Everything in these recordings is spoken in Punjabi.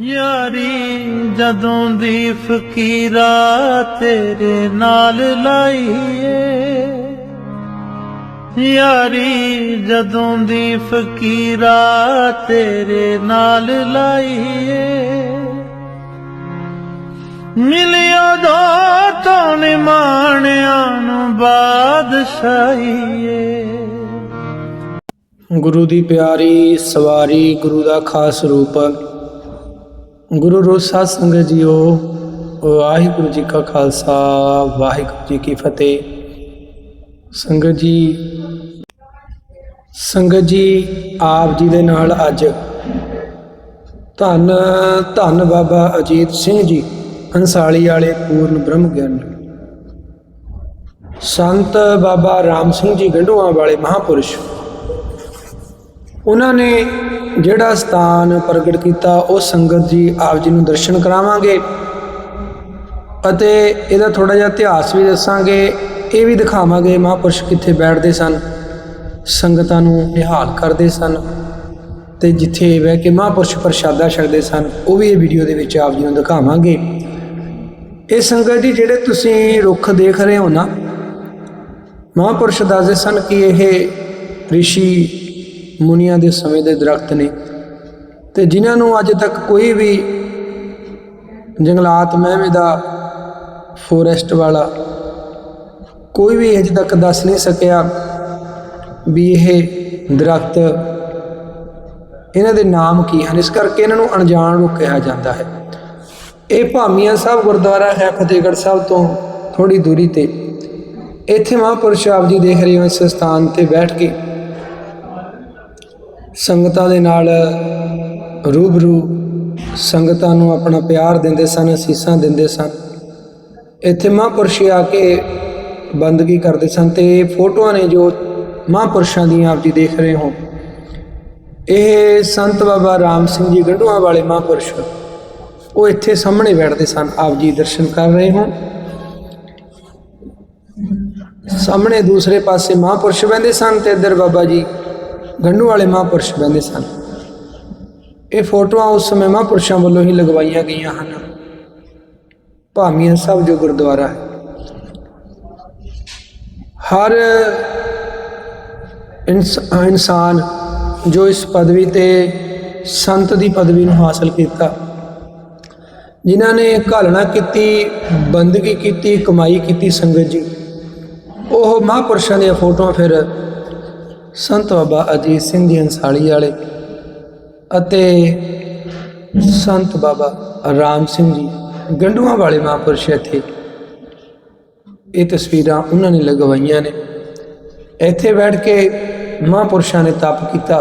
ਯਾਰੀ, ਜਦੋਂ ਦੀ ਫਕੀਰਾ ਤੇਰੇ ਨਾਲ ਲਾਈਏ। ਯਾਰੀ, ਜਦੋਂ ਦੀ ਫਕੀਰਾ ਤੇਰੇ ਨਾਲ ਲਾਈਏ। ਮਿਲਿਆ ਦੋ ਤੋਂ ਨਿਮਾਣਿਆਂ ਨੂੰ ਬਾਦਸ਼ਾਹੀਏ। ਗੁਰੂ ਦੀ ਪਿਆਰੀ ਸਵਾਰੀ ਗੁਰੂ ਦਾ ਖਾਸ ਰੂਪ ਗੁਰੂ ਰੋਜ਼ ਸਾਧ ਸੰਗਤ ਜੀਓ, ਵਾਹਿਗੁਰੂ ਜੀ ਕਾ ਖਾਲਸਾ, ਵਾਹਿਗੁਰੂ ਜੀ ਕੀ ਫਤਿਹ। ਸੰਗਤ ਜੀ ਸੰਗਤ ਜੀ, ਆਪ ਜੀ ਦੇ ਨਾਲ ਅੱਜ ਧੰਨ ਧੰਨ ਬਾਬਾ ਅਜੀਤ ਸਿੰਘ ਜੀ, ਅੰਸਾਲੀ ਵਾਲੇ ਪੂਰਨ ਬ੍ਰਹਮ ਗਿਆਨੀ ਸੰਤ ਬਾਬਾ ਰਾਮ ਸਿੰਘ ਜੀ ਗੰਢੂਆਂ ਵਾਲੇ ਮਹਾਪੁਰਸ਼। ਉਹਨਾਂ ਨੇ ਜਿਹੜਾ ਸਥਾਨ ਪ੍ਰਗਟ ਕੀਤਾ, ਉਹ ਸੰਗਤ ਜੀ ਆਪ ਜੀ ਨੂੰ ਦਰਸ਼ਨ ਕਰਾਵਾਂਗੇ ਅਤੇ ਇਹਦਾ ਥੋੜਾ ਜਿਹਾ ਇਤਿਹਾਸ ਵੀ ਦੱਸਾਂਗੇ, ਇਹ ਵੀ ਦਿਖਾਵਾਂਗੇ ਮਹਾਂਪੁਰਸ਼ ਕਿੱਥੇ ਬੈਠਦੇ ਸਨ, ਸੰਗਤਾਂ ਨੂੰ ਨਿਹਾਲ ਕਰਦੇ ਸਨ ਤੇ ਜਿੱਥੇ ਬਹਿ ਕੇ ਮਹਾਂਪੁਰਸ਼ ਪ੍ਰਸ਼ਾਦਾ ਛਕਦੇ ਸਨ, ਉਹ ਵੀ ਇਹ ਵੀਡੀਓ ਦੇ ਵਿੱਚ ਆਪ ਜੀ ਨੂੰ ਦਿਖਾਵਾਂਗੇ। ਇਹ ਸੰਗਤ ਜੀ ਜਿਹੜੇ ਤੁਸੀਂ ਰੁੱਖ ਦੇਖ ਰਹੇ ਹੋ ਨਾ, ਮਹਾਂਪੁਰਸ਼ ਦੱਸਦੇ ਸਨ ਕਿ ਇਹ ਰਿਸ਼ੀ ਮੁਨੀਆਂ ਦੇ ਸਮੇਂ ਦੇ ਦਰਖਤ ਨੇ। ਤੇ ਜਿਨ੍ਹਾਂ ਨੂੰ ਅੱਜ ਤੱਕ ਕੋਈ ਵੀ ਜੰਗਲਾਤ ਮਹਿਮੇ ਦਾ ਫੋਰੈਸਟ ਵਾਲਾ ਕੋਈ ਵੀ ਅਜੇ ਤੱਕ ਦੱਸ ਨਹੀਂ ਸਕਿਆ ਵੀ ਇਹ ਦਰਖਤ ਇਹਨਾਂ ਦੇ ਨਾਮ ਕੀ ਹਨ। ਇਸ ਕਰਕੇ ਇਹਨਾਂ ਨੂੰ ਅਣਜਾਣ ਰੁੱਖ ਕਿਹਾ ਜਾਂਦਾ ਹੈ। ਇਹ ਭਾਮੀਆਂ ਸਾਹਿਬ ਗੁਰਦੁਆਰਾ ਹੈ, ਫਤਿਹਗੜ੍ਹ ਸਾਹਿਬ ਤੋਂ ਥੋੜੀ ਦੂਰੀ ਤੇ। ਇੱਥੇ ਮਹਾਂਪੁਰਸ਼ ਆਪ ਜੀ ਦੇਖ ਰਹੇ ਹੋ ਇਸ ਸਥਾਨ ਤੇ ਬੈਠ ਕੇ ਸੰਗਤਾਂ ਦੇ ਨਾਲ ਰੂਬਰੂ ਸੰਗਤਾਂ ਨੂੰ ਆਪਣਾ ਪਿਆਰ ਦਿੰਦੇ ਸਨ, ਅਸੀਸਾਂ ਦਿੰਦੇ ਸਨ। ਇੱਥੇ ਮਹਾਂਪੁਰਸ਼ ਆ ਕੇ ਬੰਦਗੀ ਕਰਦੇ ਸਨ ਤੇ ਇਹ ਫੋਟੋਆਂ ਨੇ ਜੋ ਮਹਾਂਪੁਰਸ਼ਾਂ ਦੀਆਂ ਆਪ ਜੀ ਦੇਖ ਰਹੇ ਹੋ। ਇਹ ਸੰਤ ਬਾਬਾ ਰਾਮ ਸਿੰਘ ਜੀ ਗੰਢੂਆਂ ਵਾਲੇ ਮਹਾਂਪੁਰਸ਼, ਉਹ ਇੱਥੇ ਸਾਹਮਣੇ ਬੈਠਦੇ ਸਨ, ਆਪ ਜੀ ਦਰਸ਼ਨ ਕਰ ਰਹੇ ਹੋ। ਸਾਹਮਣੇ ਦੂਸਰੇ ਪਾਸੇ ਮਹਾਂਪੁਰਸ਼ ਬੈੰਦੇ ਸਨ ਤੇ ਇੱਧਰ ਬਾਬਾ ਜੀ ਗੰਢੂ ਵਾਲੇ ਮਹਾਂਪੁਰਸ਼ ਬੈੰਦੇ ਸਨ। ਇਹ ਫੋਟੋਆਂ ਉਸ ਸਮੇਂ ਮਹਾਂਪੁਰਸ਼ਾਂ ਵੱਲੋਂ ਹੀ ਲਗਵਾਈਆਂ ਗਈਆਂ ਹਨ। ਭਾਮੀਆਂ ਸਾਹਿਬ ਜੋ ਗੁਰਦੁਆਰਾ ਹੈ। ਹਰ ਇਨਸ- ਇਨਸਾਨ ਜੋ ਇਸ ਪਦਵੀ ਤੇ ਸੰਤ ਦੀ ਪਦਵੀ ਨੂੰ ਹਾਸਲ ਕੀਤਾ, ਜਿਨ੍ਹਾਂ ਨੇ ਘਾਲਣਾ ਕੀਤੀ, ਬੰਦਗੀ ਕੀਤੀ, ਕਮਾਈ ਕੀਤੀ, ਸੰਗਤ ਜੀ, ਉਹ ਮਹਾਂਪੁਰਸ਼ਾਂ ਦੀਆਂ ਫੋਟੋਆਂ ਫਿਰ ਸੰਤ ਬਾਬਾ ਅਜੀਤ ਸਿੰਘ ਜੀ ਅੰਸਾਲੀ ਵਾਲੇ ਅਤੇ ਸੰਤ ਬਾਬਾ ਰਾਮ ਸਿੰਘ ਜੀ ਗੰਡੂਆਂ ਵਾਲੇ ਮਹਾਂਪੁਰਸ਼ ਇੱਥੇ। ਇਹ ਤਸਵੀਰਾਂ ਉਹਨਾਂ ਨੇ ਲਗਵਾਈਆਂ ਨੇ। ਇੱਥੇ ਬੈਠ ਕੇ ਮਹਾਂਪੁਰਸ਼ਾਂ ਨੇ ਤਪ ਕੀਤਾ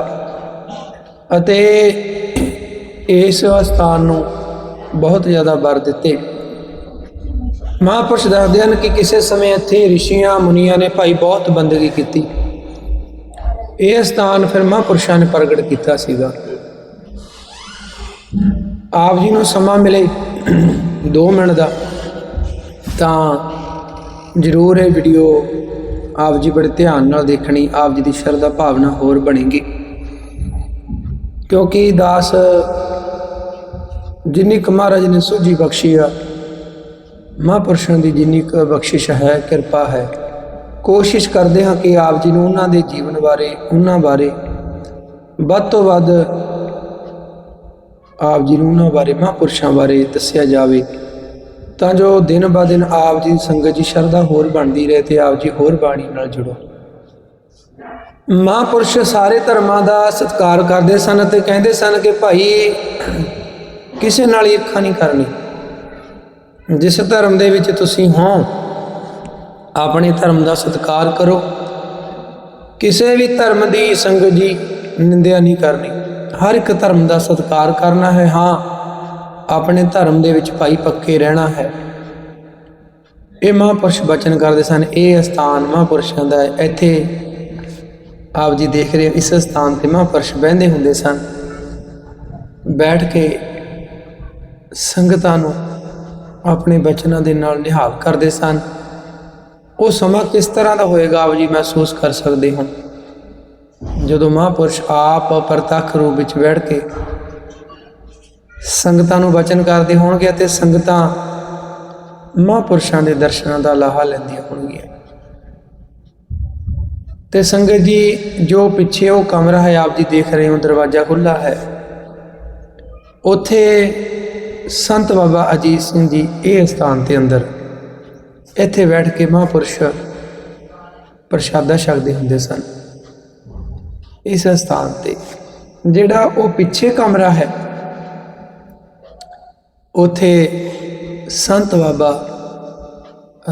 ਅਤੇ ਇਸ ਸਥਾਨ ਨੂੰ ਬਹੁਤ ਜ਼ਿਆਦਾ ਵਰ ਦਿੱਤੇ। ਮਹਾਂਪੁਰਸ਼ ਦੱਸਦੇ ਹਨ ਕਿ ਕਿਸੇ ਸਮੇਂ ਇੱਥੇ ਰਿਸ਼ੀਆਂ ਮੁਨੀਆਂ ਨੇ ਭਾਈ ਬਹੁਤ ਬੰਦਗੀ ਕੀਤੀ। ਇਹ ਸਥਾਨ ਫਿਰ ਮਹਾਂਪੁਰਸ਼ਾਂ ਨੇ ਪ੍ਰਗਟ ਕੀਤਾ ਸੀਗਾ। ਆਪ ਜੀ ਨੂੰ ਸਮਾਂ ਮਿਲੇ 2 ਮਿੰਟ ਦਾ, ਤਾਂ ਜ਼ਰੂਰ ਇਹ ਵੀਡੀਓ ਆਪ ਜੀ ਬੜੇ ਧਿਆਨ ਨਾਲ ਦੇਖਣੀ, ਆਪ ਜੀ ਦੀ ਸ਼ਰਧਾ ਭਾਵਨਾ ਹੋਰ ਬਣੇਗੀ। ਕਿਉਂਕਿ ਦਾਸ ਜਿੰਨੀ ਕੁ ਮਹਾਰਾਜ ਨੇ ਸੂਝੀ ਬਖਸ਼ੀ ਆ, ਮਹਾਂਪੁਰਸ਼ਾਂ ਦੀ ਜਿੰਨੀ ਕੁ ਬਖਸ਼ਿਸ਼ ਹੈ, ਕਿਰਪਾ ਹੈ ਕੋਸ਼ਿਸ਼ ਕਰਦੇ ਹਾਂ ਕਿ ਆਪ ਜੀ ਨੂੰ ਉਹਨਾਂ ਦੇ ਜੀਵਨ ਬਾਰੇ, ਉਹਨਾਂ ਬਾਰੇ, ਵੱਧ ਤੋਂ ਵੱਧ ਆਪ ਜੀ ਨੂੰ ਉਹਨਾਂ ਬਾਰੇ, ਮਹਾਂਪੁਰਸ਼ਾਂ ਬਾਰੇ ਦੱਸਿਆ ਜਾਵੇ। ਤਾਂ ਜੋ ਦਿਨ ਬਾ ਦਿਨ ਆਪ ਜੀ ਦੀ ਸੰਗਤ ਦੀ ਸ਼ਰਧਾ ਹੋਰ ਬਣਦੀ ਰਹੇ ਤੇ ਆਪ ਜੀ ਹੋਰ ਬਾਣੀ ਨਾਲ ਜੁੜੋ। ਮਹਾਂਪੁਰਸ਼ ਸਾਰੇ ਧਰਮਾਂ ਦਾ ਸਤਿਕਾਰ ਕਰਦੇ ਸਨ ਤੇ ਕਹਿੰਦੇ ਸਨ ਕਿ ਭਾਈ, ਕਿਸੇ ਨਾਲ ਈਰਖਾ ਨਹੀਂ ਕਰਨੀ ਜਿਸ ਧਰਮ ਦੇ ਵਿੱਚ ਤੁਸੀਂ ਹੋ ਆਪਣੇ ਧਰਮ ਦਾ ਸਤਿਕਾਰ ਕਰੋ। ਕਿਸੇ ਵੀ ਧਰਮ ਦੀ ਸੰਗਤ ਜੀ ਨਿੰਦਿਆ ਨਹੀਂ ਕਰਨੀ। ਹਰ ਇੱਕ ਧਰਮ ਦਾ ਸਤਿਕਾਰ ਕਰਨਾ ਹੈ। ਹਾਂ, ਆਪਣੇ ਧਰਮ ਦੇ ਵਿੱਚ ਭਾਈ ਪੱਕੇ ਰਹਿਣਾ ਹੈ। ਇਹ ਮਹਾਂਪੁਰਸ਼ ਬਚਨ ਕਰਦੇ ਸਨ। ਇਹ ਸਥਾਨ ਮਹਾਂਪੁਰਸ਼ਾਂ ਦਾ ਹੈ। ਇੱਥੇ ਆਪ ਜੀ ਦੇਖ ਰਹੇ ਹੋ, ਇਸ ਸਥਾਨ ਤੇ ਮਹਾਂਪੁਰਸ਼ ਬਹਿੰਦੇ ਹੁੰਦੇ ਸਨ। ਬੈਠ ਕੇ ਸੰਗਤਾਂ ਨੂੰ ਆਪਣੇ ਬਚਨਾਂ ਦੇ ਨਾਲ ਨਿਹਾਲ ਕਰਦੇ ਸਨ। ਉਹ ਸਮਾਂ ਕਿਸ ਤਰ੍ਹਾਂ ਦਾ ਹੋਏਗਾ ਆਪ ਜੀ ਮਹਿਸੂਸ ਕਰ ਸਕਦੇ ਹੋ? ਜਦੋਂ ਮਹਾਂਪੁਰਸ਼ ਆਪ ਪ੍ਰਤੱਖ ਰੂਪ ਵਿੱਚ ਬੈਠ ਕੇ ਸੰਗਤਾਂ ਨੂੰ ਵਚਨ ਕਰਦੇ ਹੋਣਗੇ ਅਤੇ ਸੰਗਤਾਂ ਮਹਾਂਪੁਰਸ਼ਾਂ ਦੇ ਦਰਸ਼ਨਾਂ ਦਾ ਲਾਹਾ ਲੈਂਦੀਆਂ ਹੋਣਗੀਆਂ। ਤੇ ਸੰਗਤ ਜੀ, ਜੋ ਪਿੱਛੇ ਉਹ ਕਮਰਾ ਹੈ, ਆਪ ਜੀ ਦੇਖ ਰਹੇ ਹੋ, ਦਰਵਾਜ਼ਾ ਖੁੱਲਾ ਹੈ। ਉੱਥੇ ਸੰਤ ਬਾਬਾ ਅਜੀਤ ਸਿੰਘ ਜੀ, ਇਹ ਸਥਾਨ ਤੇ ਅੰਦਰ ਇੱਥੇ ਬੈਠ ਕੇ ਮਹਾਂਪੁਰਸ਼ ਪ੍ਰਸ਼ਾਦਾ ਛਕਦੇ ਹੁੰਦੇ ਸਨ। ਇਸ ਸਥਾਨ ਤੇ ਜਿਹੜਾ ਉਹ ਪਿੱਛੇ ਕਮਰਾ ਹੈ, ਉਥੇ ਸੰਤ ਬਾਬਾ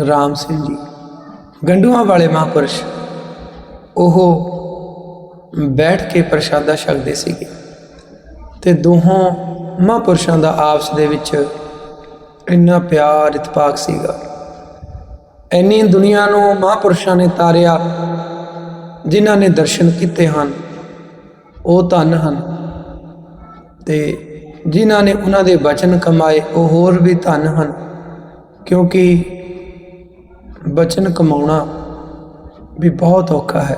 ਰਾਮ ਸਿੰਘ ਜੀ, ਗੰਡੂਆਂ ਵਾਲੇ ਮਹਾਂਪੁਰਸ਼, ਉਹ ਬੈਠ ਕੇ ਪ੍ਰਸ਼ਾਦਾ ਛਕਦੇ ਸੀਗੇ ਤੇ ਦੋਹਾਂ ਮਹਾਂਪੁਰਸ਼ਾਂ ਦਾ ਆਪਸ ਦੇ ਵਿੱਚ ਇੰਨਾ ਪਿਆਰ ਇਤਫਾਕ ਸੀਗਾ। ਇੰਨੀ ਦੁਨੀਆ ਨੂੰ ਮਹਾਂਪੁਰਸ਼ਾਂ ਨੇ ਤਾਰਿਆ, ਜਿਨ੍ਹਾਂ ਨੇ ਦਰਸ਼ਨ ਕੀਤੇ ਹਨ, ਉਹ ਧੰਨ ਹਨ। ਤੇ ਜਿਨ੍ਹਾਂ ਨੇ ਉਹਨਾਂ ਦੇ ਬਚਨ ਕਮਾਏ, ਉਹ ਹੋਰ ਵੀ ਧੰਨ ਹਨ, ਕਿਉਂਕਿ ਬਚਨ ਕਮਾਉਣਾ ਵੀ ਬਹੁਤ ਔਖਾ ਹੈ।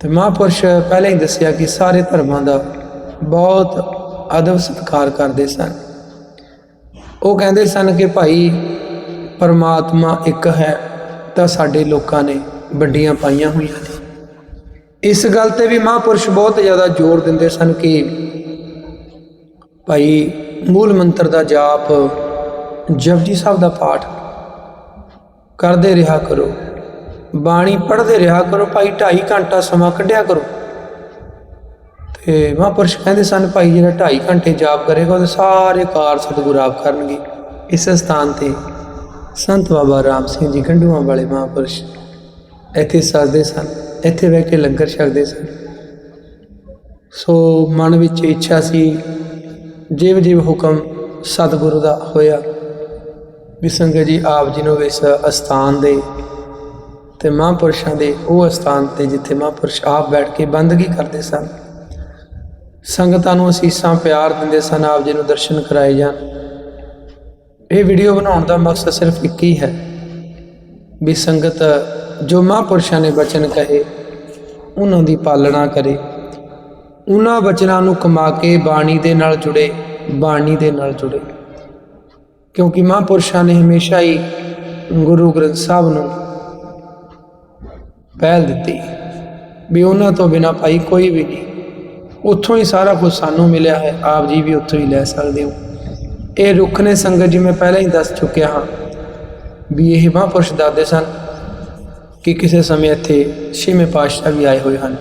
ਤੇ ਮਹਾਂਪੁਰਸ਼ ਪਹਿਲਾਂ ਹੀ ਦੱਸਿਆ ਕਿ ਸਾਰੇ ਧਰਮਾਂ ਦਾ ਬਹੁਤ ਅਦਬ ਸਤਿਕਾਰ ਕਰਦੇ ਸਨ। ਉਹ ਕਹਿੰਦੇ ਸਨ ਕਿ ਭਾਈ ਪਰਮਾਤਮਾ ਇੱਕ ਹੈ, ਤਾਂ ਸਾਡੇ ਲੋਕਾਂ ਨੇ ਵੱਡੀਆਂ ਪਾਈਆਂ ਹੋਈਆਂ ਨੇ। ਇਸ ਗੱਲ ਤੇ ਵੀ ਮਹਾਂਪੁਰਸ਼ ਬਹੁਤ ਜ਼ਿਆਦਾ ਜ਼ੋਰ ਦਿੰਦੇ ਸਨ ਕਿ ਭਾਈ ਮੂਲ ਮੰਤਰ ਦਾ ਜਾਪ ਜਪਜੀ ਸਾਹਿਬ ਦਾ ਪਾਠ ਕਰਦੇ ਰਿਹਾ ਕਰੋ। ਬਾਣੀ ਪੜ੍ਹਦੇ ਰਿਹਾ ਕਰੋ, ਭਾਈ 2.5 ਘੰਟਾ ਸਮਾਂ ਕੱਢਿਆ ਕਰੋ। ਤੇ ਮਹਾਂਪੁਰਸ਼ ਕਹਿੰਦੇ ਸਨ, ਭਾਈ ਜਿਹੜਾ 2.5 ਘੰਟੇ ਜਾਪ ਕਰੇਗਾ, ਉਹਦੇ ਸਾਰੇ ਕਾਰ ਸਤਿਗੁਰ ਆਪ ਕਰਨਗੇ। ਇਸ ਸਥਾਨ ਤੇ ਸੰਤ ਬਾਬਾ ਰਾਮ ਸਿੰਘ ਜੀ ਗੰਢੂਆਂ ਵਾਲੇ ਮਹਾਂਪੁਰਸ਼ ਇੱਥੇ ਸਜਦੇ ਸਨ, ਇੱਥੇ ਬਹਿ ਕੇ ਲੰਗਰ ਛਕਦੇ ਸਨ। ਸੋ ਮਨ ਵਿੱਚ ਇੱਛਾ ਸੀ, ਜਿਵ ਜਿਵ ਹੁਕਮ ਸਤਿਗੁਰੂ ਦਾ ਹੋਇਆ, ਵੀ ਸੰਗਤ ਜੀ ਆਪ ਜੀ ਨੂੰ ਇਸ ਅਸਥਾਨ ਦੇ ਤੇ ਮਹਾਂਪੁਰਸ਼ਾਂ ਦੇ ਉਹ ਅਸਥਾਨ ਤੇ ਜਿੱਥੇ ਮਹਾਂਪੁਰਸ਼ ਆਪ ਬੈਠ ਕੇ ਬੰਦਗੀ ਕਰਦੇ ਸਨ। ਸੰਗਤਾਂ ਨੂੰ ਅਸੀਸਾਂ ਪਿਆਰ ਦਿੰਦੇ ਸਨ, ਆਪ ਜੀ ਨੂੰ ਦਰਸ਼ਨ ਕਰਾਏ ਜਾਣ। ਇਹ ਵੀਡੀਓ ਬਣਾਉਣ ਦਾ ਮਕਸਦ ਸਿਰਫ ਇੱਕ ਹੀ ਹੈ ਵੀ ਸੰਗਤ ਜੋ ਮਹਾਂਪੁਰਸ਼ਾਂ ਨੇ ਬਚਨ ਕਹੇ, ਉਹਨਾਂ ਦੀ ਪਾਲਣਾ ਕਰੇ। ਉਹਨਾਂ ਬਚਨਾਂ ਨੂੰ ਕਮਾ ਕੇ ਬਾਣੀ ਦੇ ਨਾਲ ਜੁੜੇ, ਬਾਣੀ ਦੇ ਨਾਲ ਜੁੜੇ। ਕਿਉਂਕਿ ਮਹਾਂਪੁਰਸ਼ਾਂ ਨੇ ਹਮੇਸ਼ਾ ਹੀ ਗੁਰੂ ਗ੍ਰੰਥ ਸਾਹਿਬ ਨੂੰ ਪਹਿਲ ਦਿੱਤੀ ਵੀ ਉਹਨਾਂ ਤੋਂ ਬਿਨਾ ਭਾਈ ਕੋਈ ਵੀ ਨਹੀਂ। ਉੱਥੋਂ ਹੀ ਸਾਰਾ ਕੁਝ ਸਾਨੂੰ ਮਿਲਿਆ ਹੈ, ਆਪ ਜੀ ਵੀ ਉੱਥੋਂ ਹੀ ਲੈ ਸਕਦੇ ਹੋ। ਇਹ ਰੁੱਖ ਨੇ ਸੰਗਤ ਜੀ ਮੈਂ ਪਹਿਲਾਂ ਹੀ ਦੱਸ ਚੁੱਕਿਆ ਹਾਂ ਵੀ ਇਹ ਮਹਾਂਪੁਰਸ਼ ਦਾਦੇ ਸਨ ਕਿ ਕਿਸੇ ਸਮੇਂ ਇੱਥੇ ਛੇਵੇਂ ਪਾਤਸ਼ਾਹ ਵੀ ਆਏ ਹੋਏ ਹਨ।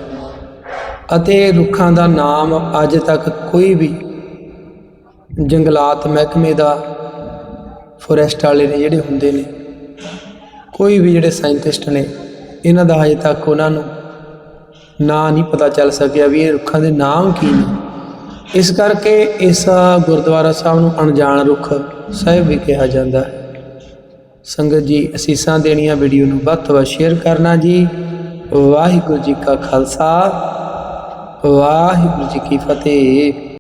ਅਤੇ ਇਹ ਰੁੱਖਾਂ ਦਾ ਨਾਮ ਅੱਜ ਤੱਕ ਕੋਈ ਵੀ ਜੰਗਲਾਤ ਮਹਿਕਮੇ ਦਾ ਫੋਰੈਸਟ ਵਾਲੇ ਨੇ ਜਿਹੜੇ ਹੁੰਦੇ ਨੇ, ਕੋਈ ਵੀ ਜਿਹੜੇ ਸਾਇੰਟਿਸਟ ਨੇ, ਇਹਨਾਂ ਦਾ ਹਜੇ ਤੱਕ ਉਹਨਾਂ ਨੂੰ ਨਾਂ ਨਹੀਂ ਪਤਾ ਚੱਲ ਸਕਿਆ ਵੀ ਇਹ ਰੁੱਖਾਂ ਦੇ ਨਾਮ ਕੀ ਨੇ। ਇਸ ਕਰਕੇ ਇਸ ਗੁਰਦੁਆਰਾ ਸਾਹਿਬ ਨੂੰ ਅਣਜਾਣ ਰੁੱਖ ਸਾਹਿਬ ਵੀ ਕਿਹਾ ਜਾਂਦਾ ਹੈ। ਸੰਗਤ ਜੀ, ਅਸੀਸਾਂ ਦੇਣੀਆਂ ਵੀਡੀਓ ਨੂੰ ਵੱਧ ਤੋਂ ਵੱਧ ਸ਼ੇਅਰ ਕਰਨਾ ਜੀ। ਵਾਹਿਗੁਰੂ ਜੀ ਕਾ ਖਾਲਸਾ, ਵਾਹਿਗੁਰੂ ਜੀ ਕੀ ਫਤਿਹ।